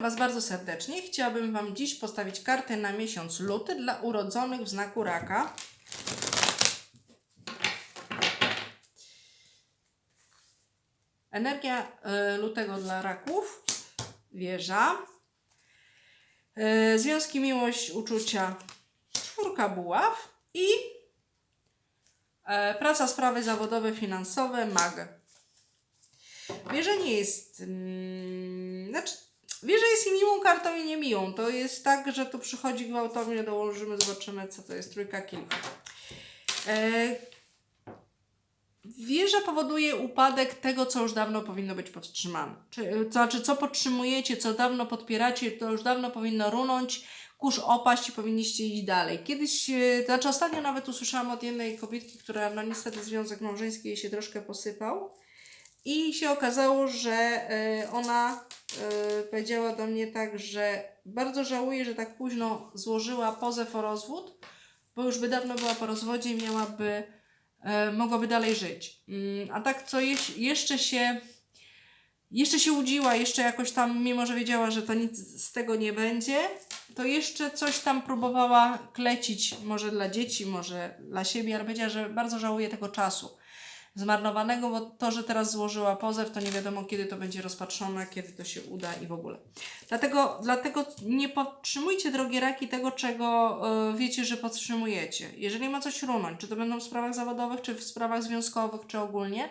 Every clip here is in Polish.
Was bardzo serdecznie. Chciałabym Wam dziś postawić kartę na miesiąc luty dla urodzonych w znaku raka. Energia e, lutego dla raków, wieża, e, związki, miłość, uczucia, czwórka buław i e, praca, sprawy zawodowe, finansowe, mag. Wieża nie jest. Mm, znaczy, wieża jest i miłą kartą, i niemiłą. To jest tak, że tu przychodzi gwałtownie, dołożymy, zobaczymy, co to jest trójka kielichów. E, wieża powoduje upadek tego, co już dawno powinno być powstrzymane. Czy, to znaczy, co podtrzymujecie, co dawno podpieracie, to już dawno powinno runąć, kurz opaść i powinniście iść dalej. Kiedyś, e, to znaczy ostatnio nawet usłyszałam od jednej kobietki, która no niestety związek małżeński jej się troszkę posypał. I się okazało, że e, ona e, powiedziała do mnie tak, że bardzo żałuje, że tak późno złożyła pozew o rozwód, bo już by dawno była po rozwodzie i miałaby, e, mogłaby dalej żyć. Mm, A tak co jeszcze się, jeszcze się łudziła, jeszcze jakoś tam, mimo że wiedziała, że to nic z tego nie będzie, to jeszcze coś tam próbowała klecić, może dla dzieci, może dla siebie, ale powiedziała, że bardzo żałuje tego czasu zmarnowanego, bo to, że teraz złożyła pozew, to nie wiadomo kiedy to będzie rozpatrzone, kiedy to się uda i w ogóle. Dlatego, dlatego nie podtrzymujcie, drogie raki, tego, czego e, wiecie, że podtrzymujecie. Jeżeli ma coś runąć, czy to będą w sprawach zawodowych, czy w sprawach związkowych, czy ogólnie,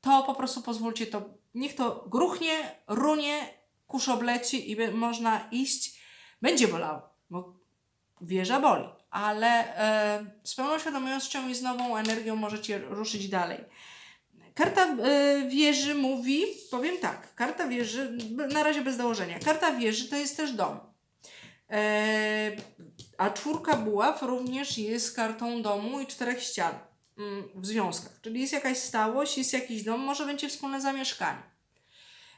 to po prostu pozwólcie to, niech to gruchnie, runie, kurz obleci i be- można iść. Będzie bolało, bo wieża boli, ale e, z pełną świadomością i z nową energią możecie ruszyć dalej. Karta e, wieży mówi, powiem tak, karta wieży, na razie bez dołożenia, karta wieży to jest też dom. E, a czwórka buław również jest kartą domu i czterech ścian mm, w związkach. Czyli jest jakaś stałość, jest jakiś dom, może będzie wspólne zamieszkanie.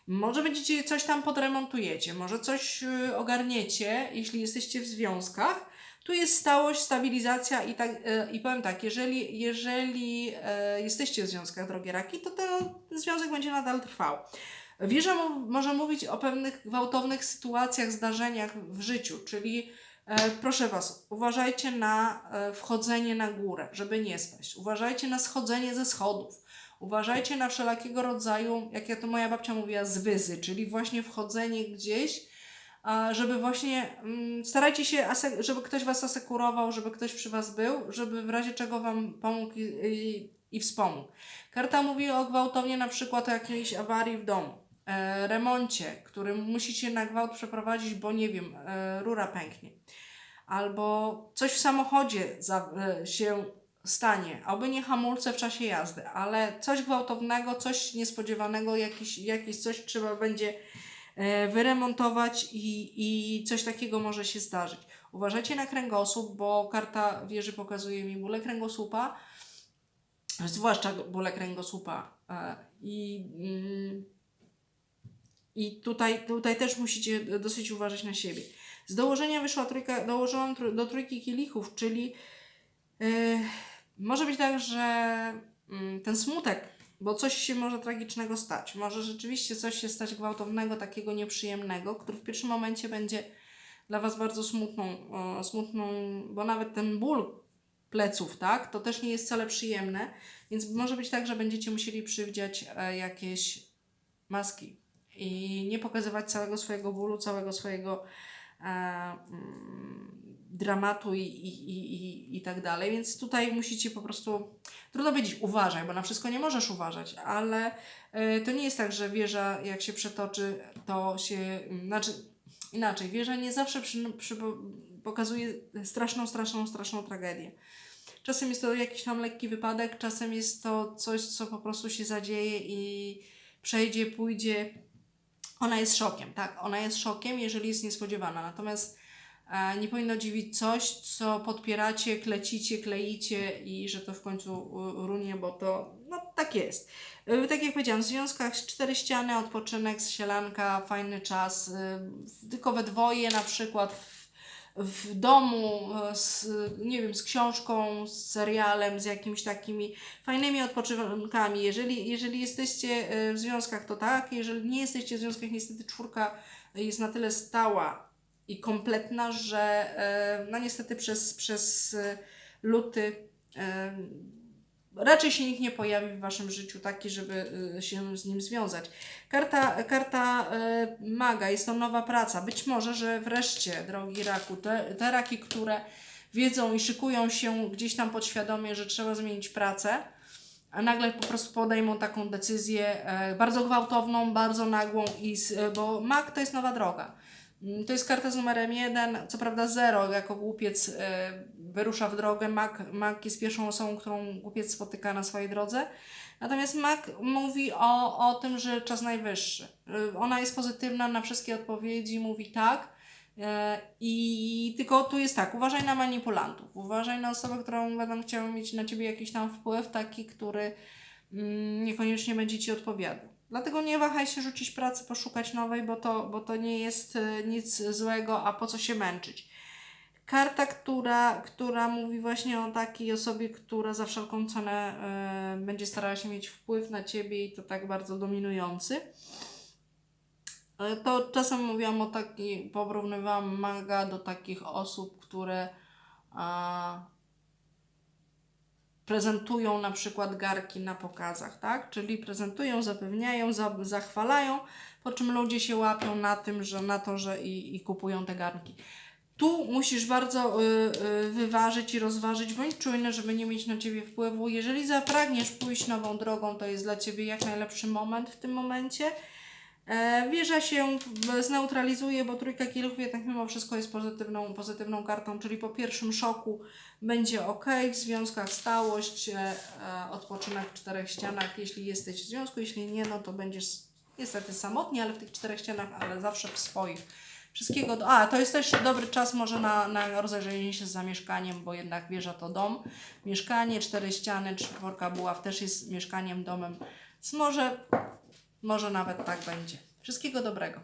Może będziecie coś tam podremontujecie, może coś y, ogarniecie, jeśli jesteście w związkach. Tu jest stałość, stabilizacja i tak y, i powiem tak, jeżeli, jeżeli e, jesteście w związkach, drogie raki, to ten związek będzie nadal trwał. Wieża może mówić o pewnych gwałtownych sytuacjach, zdarzeniach w życiu, czyli e, proszę Was, uważajcie na e, wchodzenie na górę, żeby nie spaść. Uważajcie na schodzenie ze schodów. Uważajcie na wszelakiego rodzaju, jak ja to moja babcia mówiła, zwyzy, czyli właśnie wchodzenie gdzieś, żeby właśnie mm, starajcie się, żeby ktoś was asekurował, żeby ktoś przy was był, żeby w razie czego wam pomógł i, i, i wspomógł. Karta mówi o gwałtownie na przykład o jakiejś awarii w domu, e, remoncie, który musicie na gwałt przeprowadzić, bo nie wiem, e, rura pęknie. Albo coś w samochodzie za, e, się stanie, aby nie hamulce w czasie jazdy, ale coś gwałtownego, coś niespodziewanego, jakiś, jakieś coś trzeba będzie wyremontować i, i coś takiego może się zdarzyć. Uważajcie na kręgosłup, bo karta wieży pokazuje mi bóle kręgosłupa, zwłaszcza bóle kręgosłupa. E, I, mm, i tutaj, tutaj też musicie dosyć uważać na siebie. Z dołożenia wyszła trójka, dołożyłam do trójki kielichów, czyli Yy, może być tak, że mm, ten smutek, bo coś się może tragicznego stać, może rzeczywiście coś się stać gwałtownego, takiego nieprzyjemnego, który w pierwszym momencie będzie dla Was bardzo smutną, smutną, bo nawet ten ból pleców, tak, to też nie jest wcale przyjemne, więc może być tak, że będziecie musieli przywdziać e, jakieś maski i nie pokazywać całego swojego bólu, całego swojego dramatu i, i, i, i, tak dalej. Więc tutaj musicie po prostu, trudno powiedzieć uważaj, bo na wszystko nie możesz uważać, ale y, to nie jest tak, że wieża jak się przetoczy, to się, mm, znaczy inaczej, wieża nie zawsze przy, przy, pokazuje straszną, straszną, straszną tragedię. Czasem jest to jakiś tam lekki wypadek, czasem jest to coś, co po prostu się zadzieje i przejdzie, pójdzie. Ona jest szokiem, tak? Ona jest szokiem, jeżeli jest niespodziewana. Natomiast E, Nie powinno dziwić coś, co podpieracie, klecicie, kleicie i że to w końcu runie, bo to no tak jest. Y, Tak jak powiedziałam, w związkach cztery ściany, odpoczynek, sielanka, fajny czas, y, tylko we dwoje na przykład w, domu, y, z, nie wiem, z książką, z serialem, z jakimiś takimi fajnymi odpoczynkami. Jeżeli, jeżeli jesteście y, w związkach, to tak, jeżeli nie jesteście w związkach, niestety czwórka jest na tyle stała i kompletna, że e, no niestety przez, przez e, luty e, raczej się nikt nie pojawi w waszym życiu taki, żeby e, się z nim związać. Karta, karta e, maga, jest to nowa praca. Być może, że wreszcie, drogi raku, te, te raki, które wiedzą i szykują się gdzieś tam podświadomie, że trzeba zmienić pracę, a nagle po prostu podejmą taką decyzję e, bardzo gwałtowną, bardzo nagłą, i bo mag to jest nowa droga. Mm, To jest karta z numerem jeden, co prawda zero, jako głupiec e, wyrusza w drogę, mag, mag jest pierwszą osobą, którą głupiec spotyka na swojej drodze. Natomiast mag mówi o, o tym, że czas najwyższy. E, Ona jest pozytywna na wszystkie odpowiedzi, mówi tak. E, I tylko tu jest tak, uważaj na manipulantów, uważaj na osobę, którą będą chciały mieć na ciebie jakiś tam wpływ, taki, który mm, niekoniecznie będzie ci odpowiadał. Dlatego nie wahaj się rzucić pracy, poszukać nowej, bo to, bo to nie jest e, nic złego, a po co się męczyć. Karta, która, która mówi właśnie o takiej osobie, która za wszelką cenę e, będzie starała się mieć wpływ na ciebie i to tak bardzo dominujący. E, To czasem mówiłam o takiej, porównywałam maga do takich osób, które a, prezentują na przykład garki na pokazach, tak? Czyli prezentują, zapewniają, za, zachwalają, po czym ludzie się łapią na tym, że na to, że i, i kupują te garnki. Tu musisz bardzo y, y, wyważyć i rozważyć, bądź czujny, żeby nie mieć na ciebie wpływu. Jeżeli zapragniesz pójść nową drogą, to jest dla ciebie jak najlepszy moment w tym momencie. E, wieża się zneutralizuje, bo trójka kielichów jednak mimo wszystko jest pozytywną, pozytywną kartą, czyli po pierwszym szoku będzie ok, w związkach stałość, e, e, odpoczynek w czterech ścianach, jeśli jesteś w związku, jeśli nie, no to będziesz niestety samotnie, ale w tych czterech ścianach, ale zawsze w swoich. Wszystkiego do... A, to jest też dobry czas może na, na rozejrzenie się z zamieszkaniem, bo jednak wieża to dom, mieszkanie, cztery ściany, czworka buław też jest mieszkaniem, domem, więc może może nawet tak będzie. Wszystkiego dobrego.